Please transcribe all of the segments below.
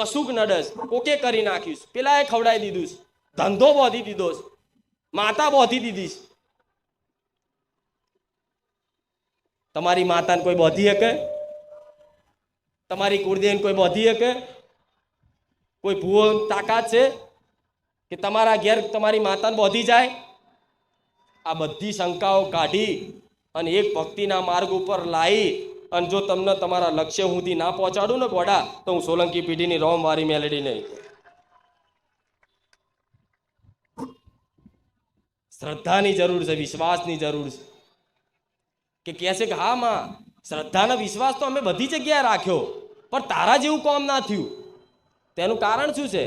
કશુંક નડસ કોકે કરી નાખ્યું પેલા એ ખવડાવી દીધું. ધંધો બોધી દીધો. માતા બોધી દીધી છે. તમારી માતાને કોઈ બોધી શકે તમારી કુળદેન કોઈ બોધી શકે કોઈ ભૂવો તાકાત છે કે તમારા ઘેર તમારી માતાને બોધી જાય આ બધી શંકાઓ કાઢી અને એક ભક્તિના માર્ગ ઉપર લાવી અને જો તમને તમારા લક્ષ્ય સુધી ના પહોંચાડું ને ગોડા, તો હું સોલંકી પીઢીની રોમ વારી મેલેડી નહીં. શ્રદ્ધાની જરૂર છે, વિશ્વાસની જરૂર છે. કે કહે છે કે હા માં, શ્રદ્ધાનો વિશ્વાસ તો અમે બધી જગ્યાએ રાખ્યો, પણ તારા જેવું કોમ ના થયું. તેનું કારણ શું છે?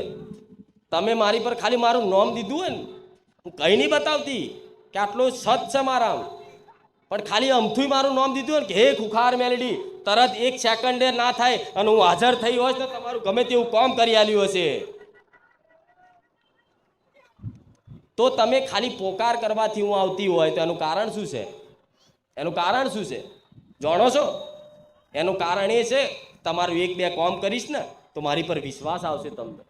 તમે મારી પર ખાલી મારું નોમ દીધું હોય ને, હું કંઈ નહીં બતાવતી કે આટલો સત છે મારા પણ ખાલી અમથું મારું નામ દીધું ને કે, હે ખુખાર મેલેડી, તરત એક સેકન્ડે ના થાય અને હું હાજર થઈ હોઈશ તો તમારું ગમે તેવું કામ કરી આલ્યું હશે. તો તમે ખાલી પોકાર કરવાથી હું આવતી હોય તો એનું કારણ શું છે? એનું કારણ શું છે? જાણો છો? એનું કારણ એ છે, તમારું એક બે કામ કરીશ ને, તો મારી પર વિશ્વાસ આવશે તમને.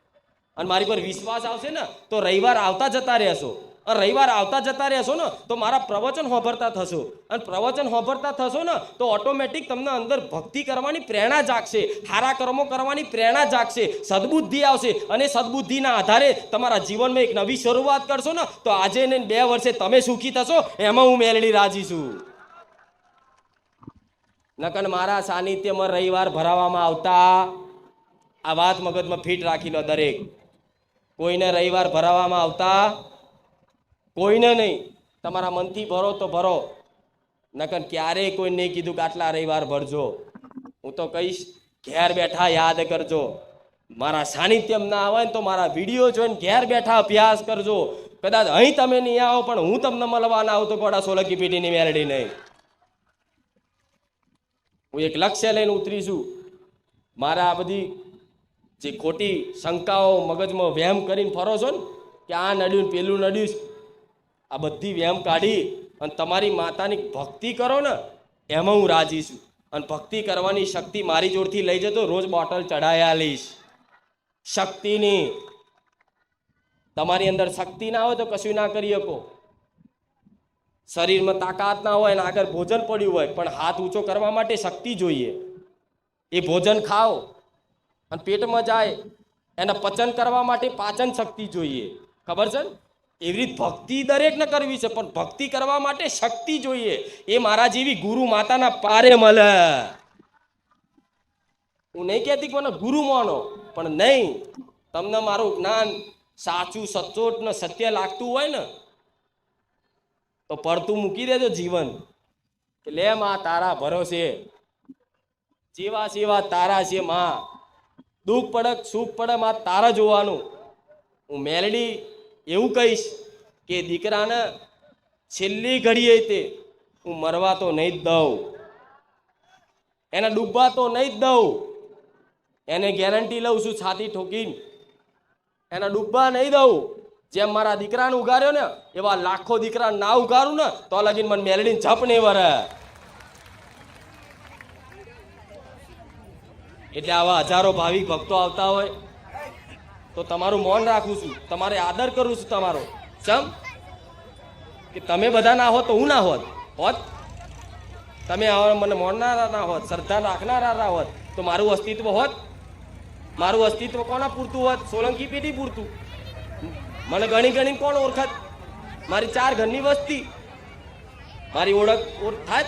અને મારી પર વિશ્વાસ આવશે ને, તો રવિવાર આવતા જતા રહેશો. રવિવાર આવતા જતા રહેશો ને, તો મારા પ્રવચન હોભરતા થશો. અને પ્રવચન હોભરતા થશો ને, તો ઓટોમેટિક તમને અંદર ભક્તિ કરવાની પ્રેરણા જાગશે સારા કર્મો કરવાની પ્રેરણા જાગશે, સદબુદ્ધિ આવશે. અને સદબુદ્ધિના આધારે તમારા જીવનમાં એક નવી શરૂઆત કરશો ને, તો આજે ને બે વર્ષે તમે સુખી થશો, એમાં હું મેલડી રાજી છું. નકન મારા સાનિધ્યમાં રવિવાર ભરાવામાં આવતા, આ વાત મગજમાં ફિટ રાખી લો દરેક. કોઈને રવિવાર ભરાવામાં આવતા કોઈને નહીં. તમારા મનથી ભરો તો ભરો. નકર ક્યારેય કોઈ નહીં કીધું કે આટલા રવિવાર ભરજો. હું તો કહીશ, ઘેર બેઠા યાદ કરજો. મારા સાનિધ્યમ ના આવે ને તો મારા વીડિયો જોઈને ઘેર બેઠા અભ્યાસ કરજો. કદાચ અહીં તમે નહીં આવો, પણ હું તમને મળવા ના આવું તો ગોડા સોલંકી પેઢીની મેરડી નહીં. હું એક લક્ષ્ય લઈને ઉતરીશું મારા આ બધી જે ખોટી શંકાઓ, મગજમાં વહેમ કરીને ફરો છો ને, કે આ નડ્યું પેલું નડ્યું છે. આ બધી વહેમ કાઢી અને તમારી માતાની ભક્તિ કરો ને, એમાં હું રાજી છું. અને ભક્તિ કરવાની શક્તિ મારી જોડથી લઈ જતો રોજ બોટલ ચઢાયા લઈશ. શક્તિની. તમારી અંદર શક્તિ ના હોય તો કશું ના કરી શકો. શરીરમાં તાકાત ના હોય ને આગળ ભોજન પડ્યું હોય, પણ હાથ ઊંચો કરવા માટે શક્તિ જોઈએ. એ ભોજન ખાઓ અને પેટમાં જાય. એને પચન કરવા માટે પાચન શક્તિ જોઈએ. ખબર છે? ને એવી રીત ભક્તિ દરેકને કરવી છે, પણ ભક્તિ કરવા માટે શક્તિ જોઈએ. એ મારા જેવી ગુરુ માતાના પારે મળે. હું નહીં કહેતી કે મને ગુરુ માનો, પણ નહીં. તમને મારું જ્ઞાન સાચું, સચોટ ને સત્ય લાગતું હોય ને, તો પડતું મૂકી દેજો જીવન. કે લે માં, તારા ભરોસે. જેવા સેવા તારા છે, માં. દુઃખ પડે સુખ પડે, માં, તારા જોવાનું. હું મેલડી એવું કહીશ કે દીકરાને છેલ્લી ઘડીએ તે હું મરવા તો નહીં જ દઉં. એને ડૂબવા તો નહીં જ દઉં. એને ગેરંટી લઉં છું છાતી ઠોકીને. એને ડૂબવા નહીં દઉં. જેમ મારા દીકરાને ઉગાર્યો ને, એવા લાખો દીકરા ના ઉગારું ને, તો લગીન મને મેલડીને જપ નહીં વરે. એટલે આવા હજારો ભાવિક ભક્તો આવતા હોય. તો તમારું મૌન રાખું છું. તમારે આદર કરું છું તમારો. સમ કે તમે બધા ના હોત તો હું ના હોત. હોત? તમે મને મોડનારા ના હોત, શ્રદ્ધા રાખનારા ના હોત, તો મારું અસ્તિત્વ હોત? મારું અસ્તિત્વ કોના પૂરતું હોત? સોલંકી પેઢી પૂરતું. મને ગણી ગણી કોણ ઓળખત? મારી ચાર ઘરની વસ્તી. મારી ઓળખ ઓળખ થાય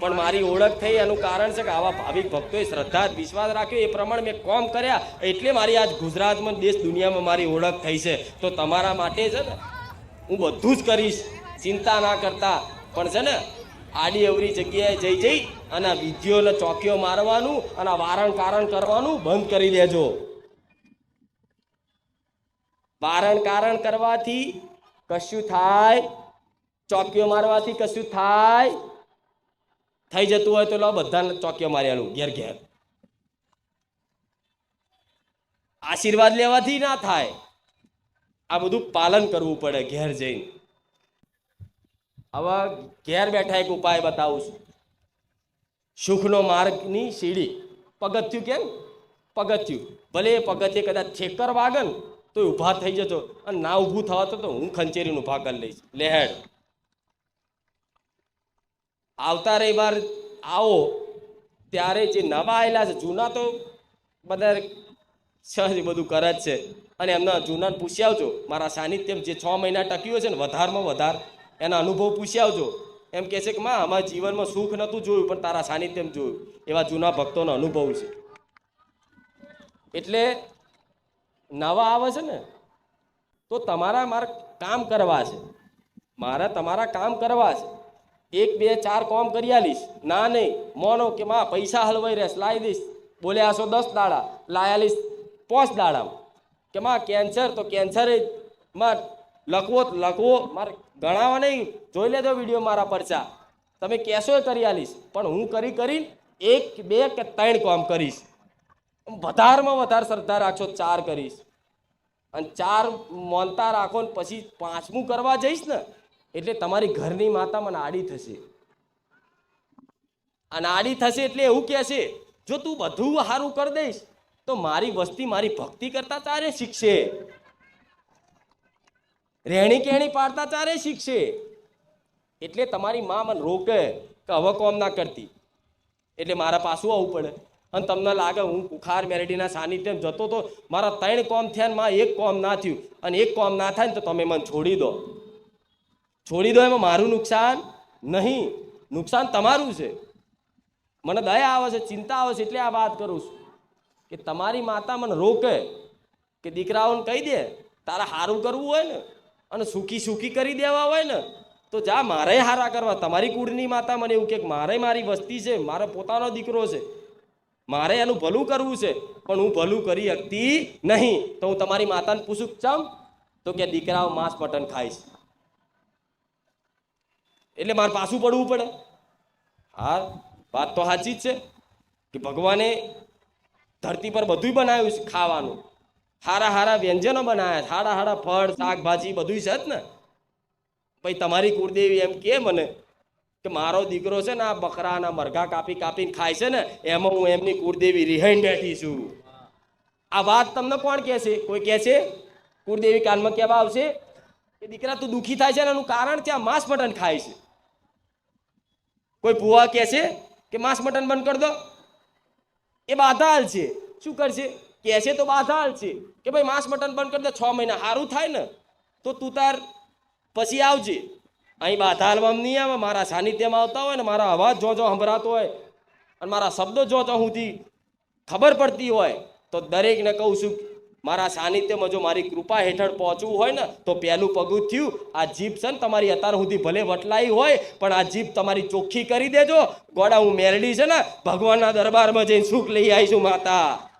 પણ મારી ઓળખ થઈ એનું કારણ છે કે આવા ભાવિક ભક્તોએ શ્રદ્ધા વિશ્વાસ રાખ્યો. એ પ્રમાણે મેં કોમ કર્યા. એટલે મારી આજ ગુજરાતમાં દેશ દુનિયામાં મારી ઓળખ થઈ છે. તો તમારા માટે છે ને હું બધું જ કરીશ. ચિંતા ના કરતા. પણ છે ને આડી અવરી જગ્યાએ જઈ જઈ અને વિધિઓને ચોકીઓ મારવાનું અને વારણ કારણ કરવાનું બંધ કરી દેજો. વારણ કારણ કરવાથી કશું થાય ચોકીઓ મારવાથી કશું થાય થઈ જતું હોય તો લો બધાને ચોકીઓ માર્યાનું ઘેર ઘેર. આશીર્વાદ લેવાથી ના થાય. આ બધું પાલન કરવું પડે ઘેર જઈને. હવે ઘેર બેઠા એક ઉપાય બતાવું છું. સુખનો માર્ગની સીડી પગથિયું કેમ? પગથિયું. ભલે એ પગથિયે કદાચ ઠેકર વાગે ને તો ઊભા થઈ જજો અને ના ઊભું થવા તો હું ખંચેરીને ઊભા કરી લઈશ. લેહેડ. આવતા રવિવાર આવો, ત્યારે જે નવા આવેલા છે, જૂના તો બધા સહજ બધું કરે જ છે. અને એમના જૂનાને પૂછી આવજો, મારા સાનિધ્યમ જે છ મહિના ટક્યું છે ને, વધારમાં વધાર, એના અનુભવ પૂછી આવજો. એમ કહે છે કે, માં, અમારા જીવનમાં સુખ નહોતું જોયું, પણ તારા સાનિધ્યમ જોયું. એવા જૂના ભક્તોનો અનુભવ છે. એટલે નવા આવે છે ને, તો તમારા મારે કામ કરવા છે. મારે તમારા કામ કરવા છે. એક, બે, ચાર કોમ કરી આલીશ. ના નહીં, મોનો કે માં પૈસા હલવાઈ રહેશ લાવી દઈશ. બોલે આસો દસ દાડા લાયાલીશ પાંચ દાડામાં. કે માં કેન્સર તો કેન્સરમાં લખવો લખવો, મારે ગણાવા નહીં. જોઈ લેજો વીડિયો મારા પરચા. તમે કહેશો એ કરી આલીશ. પણ હું કરી કરી એક, બે કે ત્રણ કામ કરીશ. વધારમાં વધારે શ્રદ્ધા રાખશો, ચાર કરીશ. અને ચાર મોનતા રાખો ને પછી પાંચમું કરવા જઈશ ને એટલે તમારી ઘરની માતા મને આડી થશે. અને આડી થશે એટલે એવું કહેશે જો તું બધું સારું કરી દઈશ, તો મારી વસ્તી મારી ભક્તિ કરતા ચારે શીખશે. રહેણી કેણી પાડતા ચારે શીખશે. એટલે તમારી મા મને રોકે કે હવે કોમ ના કરતી. એટલે મારા પાછું આવવું પડે. અને તમને લાગે હું કુખાર મેરડીના સાનિધ્યમ જતો તો મારા ત્રણ કોમ થયા ને માં એક કોમ ના થયું. અને એક કોમ ના થાય ને તો તમે મને છોડી દો. છોડી દો એમાં મારું નુકસાન નહીં. નુકસાન તમારું છે. મને દયા આવે છે, ચિંતા આવે છે, એટલે આ વાત કરું છું. કે તમારી માતા મને રોકે કે દીકરાઓને કહી દે, તારે સારું કરવું હોય ને, અને સુખી સુખી કરી દેવા હોય ને, તો જા, મારે હારા કરવા. તમારી કુળની માતા મને એવું કે મારે મારી વસ્તી છે, મારો પોતાનો દીકરો છે. મારે એનું ભલું કરવું છે, પણ હું ભલું કરી શકતી નહીં. તો હું તમારી માતાને પૂછું, ચમ? તો કે દીકરાઓ માંસ મટન ખાઈશ એટલે મારે પાછું પડવું પડે. હા, વાત તો સાચી જ છે કે ભગવાને ધરતી પર બધું બનાવ્યું છે ખાવાનું. હારા હારા વ્યંજનો બનાવ્યા હારા હારા ફળ, શાકભાજી બધું છે જ ને. પછી તમારી કુળદેવી એમ કે મને કે મારો દીકરો છે ને આ બકરાના મરઘા કાપી કાપીને ખાય છે ને, એમાં હું એમની કુળદેવી રિહાઈને બેઠી છું. આ વાત તમને કોણ કહે છે? કોઈ કહે છે? કુળદેવી કાનમાં કહેવા આવશે કે દીકરા, તું દુઃખી થાય છે ને એનું કારણ ત્યાં માંસ મટન ખાય છે. કોઈ ભુવા કહે છે કે માંસ મટન બંધ કરી દો? એ બાધાલ છે. શું કરશે? કહે છે તો બાધાલ છે કે ભાઈ માંસ મટન બંધ કરી દો, છ મહિના સારું થાય ને, તો તું તાર પછી આવજે. અહીં બાધાલમાં નહીં આવે, મારા સાનિધ્યમાં આવતા હોય ને, મારા અવાજ જો જો સંભળાતો હોય અને મારા શબ્દો જો જો હુંથી ખબર પડતી હોય, તો દરેકને કહું છું મારા સાનિધ્યમાં જો મારી કૃપા હેઠળ પહોંચવું હોય ને, તો પહેલું પગું થયું, આ જીભ છે ને તમારી અત્યાર સુધી ભલે વટલાઈ હોય, પણ આ જીભ તમારી ચોખ્ખી કરી દેજો. ગોડા, હું મેરડી છે ને, ભગવાનના દરબારમાં જઈને સુખ લઈ આવીશું, માતા.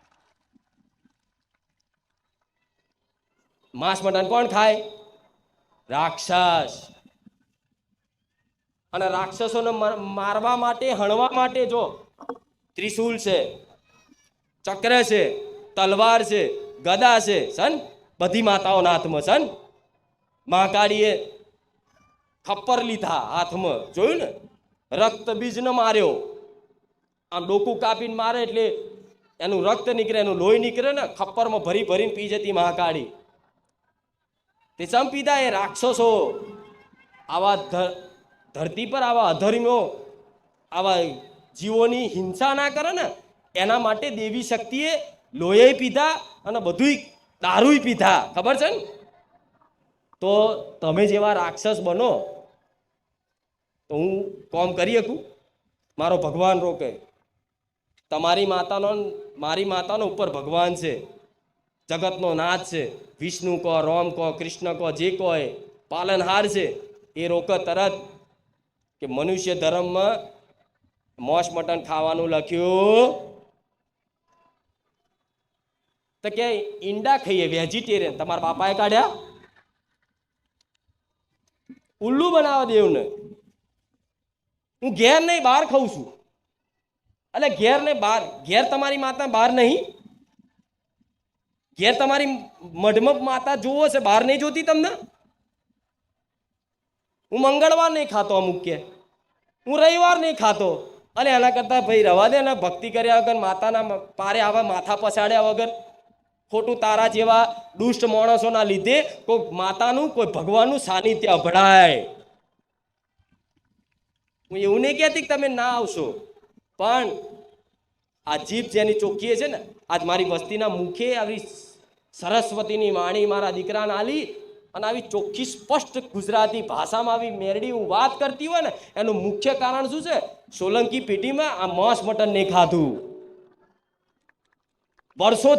માંસ મટન કોણ ખાય? રાક્ષસ. અને રાક્ષસોને મારવા માટે, હણવા માટે જો ત્રિશૂલ છે, ચક્ર છે, તલવાર છે ગદા છે, સન? બધી માતાઓના હાથમાં, સન? મહાકાળીએ ખપ્પર લીધા હાથમાં. જોયું ને? રક્ત ન માર્યો. આમ ડોકું કાપીને મારે એટલે એનું રક્ત નીકળે, એનું લોહી નીકળે ને ખપ્પરમાં ભરી ભરીને પી જતી મહાકાળી તે ચમ પીધા એ રાક્ષસો? આવા ધરતી પર આવા અધર્મ્યો આવા જીવોની હિંસા ના કરે ને, એના માટે દેવી શક્તિએ લોહી પીધા અને બધુંય દારૂય પીધા. ખબર છે ને? તો તમે જેવા રાક્ષસ બનો, તો હું કોમ કરી શકું? મારો ભગવાન રોકે. તમારી માતાનો મારી માતાનો ઉપર ભગવાન છે. જગતનો નાથ છે. વિષ્ણુ કહો રોમ કહો કૃષ્ણ કહો જે કહો એ પાલનહાર છે, એ રોકે તરત કે મનુષ્ય ધર્મમાં મોસ મટન ખાવાનું લખ્યું. તો કે ઈંડા ખાઈએ વેજીટેરિયન તમારા બાપાએ કાઢ્યા? ઉલ્લુ બનાવવા દેવું ને હું ઘેર નહીં, બહાર ખાઉં છું. એટલે ઘેર ને બહાર. ઘેર તમારી માતા, બહાર નહીં. ઘેર તમારી મઢમપ માતા જોવો છે, બહાર નહીં જોતી તમને? હું મંગળવાર નહીં ખાતો અમુક કે. હું રવિવાર નહીં ખાતો. અને એના કરતાં ભાઈ રવા દે ને, ભક્તિ કર્યા વગર, માતાના પારે આવા માથા પછાડ્યા વગર. ખોટું તારા જેવા દુષ્ટ માણસોના લીધે કોઈ માતાનું, કોઈ ભગવાનનું સાનિધ્ય અભડાય. હું એવું નહીં કહેતી કે તમે ના આવશો. પણ આ જીભ જેની ચોખ્ખીએ છે ને, આજ મારી વસ્તીના મુખે આવી સરસ્વતીની વાણી મારા દીકરાને આલી અને આવી ચોખ્ખી, સ્પષ્ટ ગુજરાતી ભાષામાં આવી મેરડી હું વાત કરતી હોય ને, એનું મુખ્ય કારણ શું છે? સોલંકી પેઢીમાં આ માંસ મટન નહીં ખાધું. વર્ષો